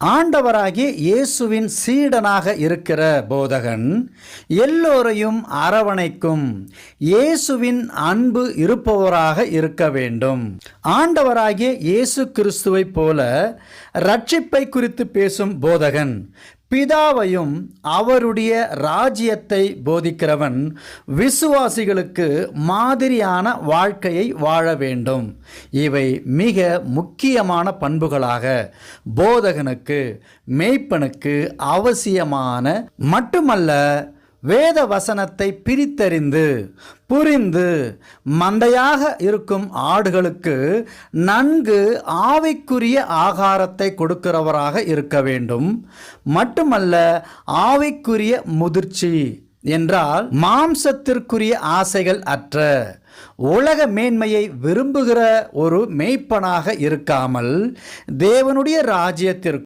ஆண்டவராகிய இயேசுவின் சீடனாக இருக்கிற போதகன் எல்லோரையும் அரவணைக்கும். இயேசுவின் அன்பு இருப்பவராக இருக்க வேண்டும். ஆண்டவராகிய இயேசு கிறிஸ்துவைப் போல ரட்சிப்பை குறித்து பேசும் போதகன் பிதாவையும் அவருடைய ராஜ்யத்தை போதிக்கிறவன் விசுவாசிகளுக்கு மாதிரியான வாழ்க்கையை வாழ வேண்டும். இவை மிக முக்கியமான பண்புகளாக போதகனுக்கு மேய்ப்பனுக்கு அவசியமான மட்டுமல்ல வேத வசனத்தை பிரித்தறிந்து புரிந்து மந்தையாக இருக்கும் ஆடுகளுக்கு நன்கு ஆவிக்குரிய ஆகாரத்தை கொடுக்கிறவராக இருக்க வேண்டும். மட்டுமல்ல ஆவிக்குரிய முதிர்ச்சி என்றால் மாம்சத்திற்குரிய ஆசைகள் அற்ற உலக மேன்மையை விரும்புகிற ஒரு மெய்ப்பனாக இருக்காமல் தேவனுடைய ராஜ்யத்திற்கு